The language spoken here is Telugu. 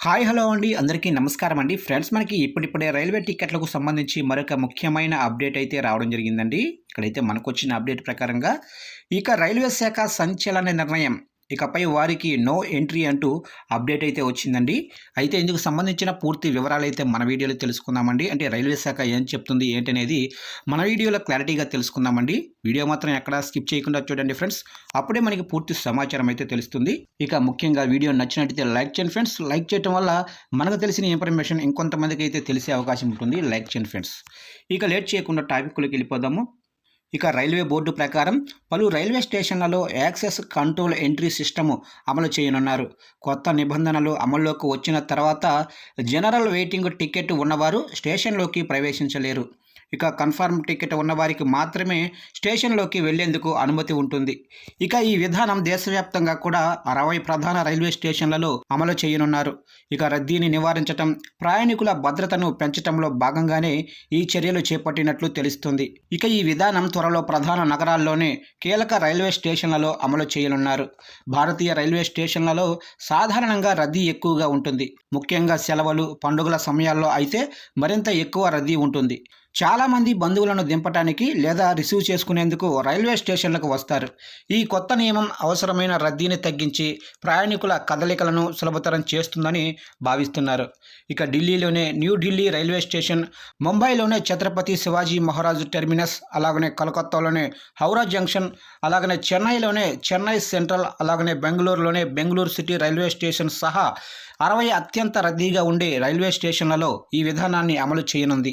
హాయ్ హలో అండి. అందరికీ నమస్కారం అండి. ఫ్రెండ్స్ మనకి ఇప్పుడిప్పుడే రైల్వే టికెట్లకు సంబంధించి మరొక ముఖ్యమైన అప్డేట్ అయితే రావడం జరిగిందండి. ఇక్కడైతే మనకు వచ్చిన అప్డేట్ ప్రకారంగా ఇక రైల్వే శాఖ సంచలన నిర్ణయం ఇకపై వారికి నో ఎంట్రీ అంటూ అప్డేట్ అయితే వచ్చిందండి. అయితే ఇందుకు సంబంధించిన పూర్తి వివరాలు అయితే మన వీడియోలో తెలుసుకుందామండి. అంటే రైల్వే శాఖ ఏం చెప్తుంది ఏంటనేది మన వీడియోలో క్లారిటీగా తెలుసుకుందామండి. వీడియో మాత్రం ఎక్కడ స్కిప్ చేయకుండా చూడండి ఫ్రెండ్స్. అప్పుడే మనకి పూర్తి సమాచారం అయితే తెలుస్తుంది. ఇక ముఖ్యంగా వీడియో నచ్చినట్టయితే లైక్ చేయండి ఫ్రెండ్స్. లైక్ చేయడం వల్ల మనకు తెలిసిన ఇన్ఫర్మేషన్ ఇంకొంతమందికి అయితే తెలిసే అవకాశం ఉంటుంది. లైక్ చేయండి ఫ్రెండ్స్. ఇక లేట్ చేయకుండా టాపిక్లోకి వెళ్ళిపోదాము. ఇక రైల్వే బోర్డు ప్రకారం పలు రైల్వే స్టేషన్లలో యాక్సెస్ కంట్రోల్ ఎంట్రీ సిస్టము అమలు చేయనున్నారు. కొత్త నిబంధనలు అమల్లోకి వచ్చిన తర్వాత జనరల్ వెయిటింగ్ టికెట్ ఉన్నవారు స్టేషన్లోకి ప్రవేశించలేరు. ఇక కన్ఫర్మ్ టికెట్ ఉన్నవారికి మాత్రమే స్టేషన్లోకి వెళ్ళేందుకు అనుమతి ఉంటుంది. ఇక ఈ విధానం దేశవ్యాప్తంగా కూడా అరవై ప్రధాన రైల్వే స్టేషన్లలో అమలు చేయనున్నారు. ఇక రద్దీని నివారించటం ప్రయాణికుల భద్రతను పెంచటంలో భాగంగానే ఈ చర్యలు చేపట్టినట్లు తెలుస్తుంది. ఇక ఈ విధానం త్వరలో ప్రధాన నగరాల్లోనే కీలక రైల్వే స్టేషన్లలో అమలు చేయనున్నారు. భారతీయ రైల్వే స్టేషన్లలో సాధారణంగా రద్దీ ఎక్కువగా ఉంటుంది. ముఖ్యంగా సెలవులు పండుగల సమయాల్లో అయితే మరింత ఎక్కువ రద్దీ ఉంటుంది. చాలామంది బంధువులను దింపటానికి లేదా రిసీవ్ చేసుకునేందుకు రైల్వే స్టేషన్లకు వస్తారు. ఈ కొత్త నియమం అవసరమైన రద్దీని తగ్గించి ప్రయాణికుల కదలికలను సులభతరం చేస్తుందని భావిస్తున్నారు. ఇక ఢిల్లీలోనే న్యూఢిల్లీ రైల్వే స్టేషన్ ముంబైలోనే ఛత్రపతి శివాజీ మహారాజు టెర్మినస్ అలాగనే కలకత్తాలోనే హౌరా జంక్షన్ అలాగనే చెన్నైలోనే చెన్నై సెంట్రల్ అలాగనే బెంగళూరులోనే బెంగళూరు సిటీ రైల్వే స్టేషన్ సహా అరవై అత్యంత రద్దీగా ఉండే రైల్వే స్టేషన్లలో ఈ విధానాన్ని అమలు చేయనుంది.